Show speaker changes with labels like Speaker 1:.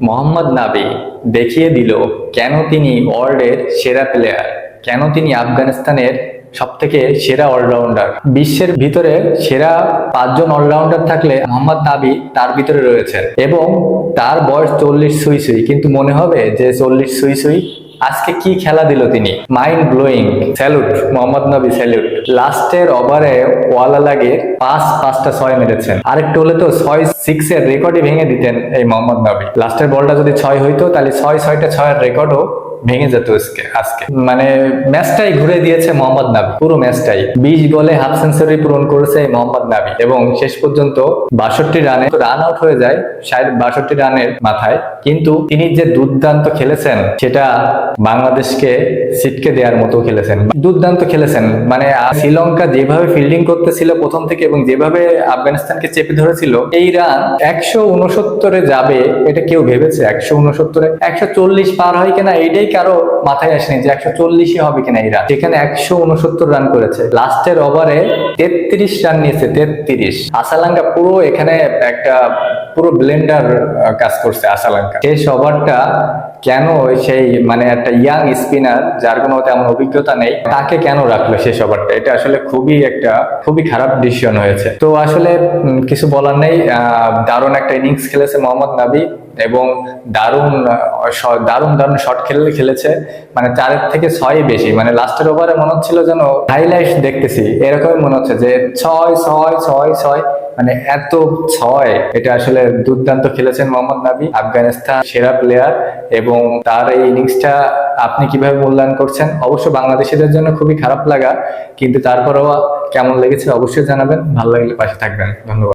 Speaker 1: মোহাম্মদ নাবি দেখিয়ে দিল, কেন তিনি ওয়ার্ল্ডের সেরা প্লেয়ার কেন তিনি আফগানিস্তানের সব থেকে সেরা অলরাউন্ডার বিশ্বের ভিতরে সেরা পাঁচজন অলরাউন্ডার থাকলে মোহাম্মদ নাবি তার ভিতরে রয়েছেন এবং তার বয়স চল্লিশ সুই সুই, কিন্তু মনে হবে যে চল্লিশ সুই সুই আজকে কি খেলা দিল তিনি? মাইন্ড ব্লোয়িং স্যালুট মোহাম্মদ নবী স্যালুট লাস্টের ওভারে ওয়ালা লাগে পাঁচ, পাঁচটা ছয় মেরেছেন। আরেকটু হলে তো ছয় সিক্স এর রেকর্ডই ভেঙে দিতেন এই মোহাম্মদ নবী। লাস্টের বলটা যদি ছয় হইতো, তাহলে ছয়, ছয়টা ছয়ের রেকর্ডও ভেঙে যেত আজকে আজকে। মানে ম্যাচটাই ঘুরে দিয়েছে মোহাম্মদ নাবি পুরো ম্যাচটাই। বিশ বলে হাফ সেঞ্চুরি পূরণ করেছে মোহাম্মদ নাবি এবং শেষ পর্যন্ত বাষট্টি রানে রান আউট হয়ে যায় ষাট, বাষট্টি রানের মাথায়। কিন্তু তিনি যে দুর্দান্ত খেলেছেন, সেটা বাংলাদেশকে সিটকে দেওয়ার মতো খেলেছেন। দুর্দান্ত খেলেছেন। মানে শ্রীলঙ্কা যেভাবে ফিল্ডিং করতেছিল প্রথম থেকে এবং যেভাবে আফগানিস্তানকে চেপে ধরেছিল, এই রান একশো উনসত্তরে যাবে, এটা কেউ ভেবেছে? একশো উনসত্তরে? একশো চল্লিশ পার হয় কিনা? এইটাই কারও মাথায় আসেনি যে একশো চল্লিশে হবে কিনা এই রান সেখানে একশো উনসত্তর রান করেছে। লাস্টের ওভারে তেত্রিশ রান নিয়েছে, তেত্রিশ। আসালাঙ্কা পুরো এখানে একটা, পুরো ব্লেন্ডার কাজ করছে আসালাঙ্কা। শেষ ওভারটা কেন সেই মানে একটা ইয়াং স্পিনার যার কোনো তেমন অভিজ্ঞতা নেই, তাকে কেন রাখল শেষ ওভারটা এটা আসলে খুবই একটা, খুবই খারাপ ডিসিশন হয়েছে। তো আসলে কিছু বলার নেই। দারুণ একটা ইনিংস খেলেছে মোহাম্মদ নাবি এবং দারুণ দারুণ দারুণ শট খেলে, খেলেছে। মানে চারের থেকে ছয় বেশি। মানে লাস্টের ওভারে মনে হচ্ছিল যেন হাইলাইট দেখতেছি। এরকমই মনে হচ্ছে যে ছয় ছয় ছয় ছয় মানে এত ছয়, এটা আসলে দুর্দান্ত খেলেছেন মোহাম্মদ নাবি আফগানিস্তান সেরা প্লেয়ার এবং তার এই ইনিংসটা আপনি কীভাবে মূল্যায়ন করছেন, অবশ্য বাংলাদেশিদের জন্য খুবই খারাপ লাগা, কিন্তু তারপরেও কেমন লেগেছে অবশ্যই জানাবেন। ভালো লাগলে পাশে থাকবেন। ধন্যবাদ।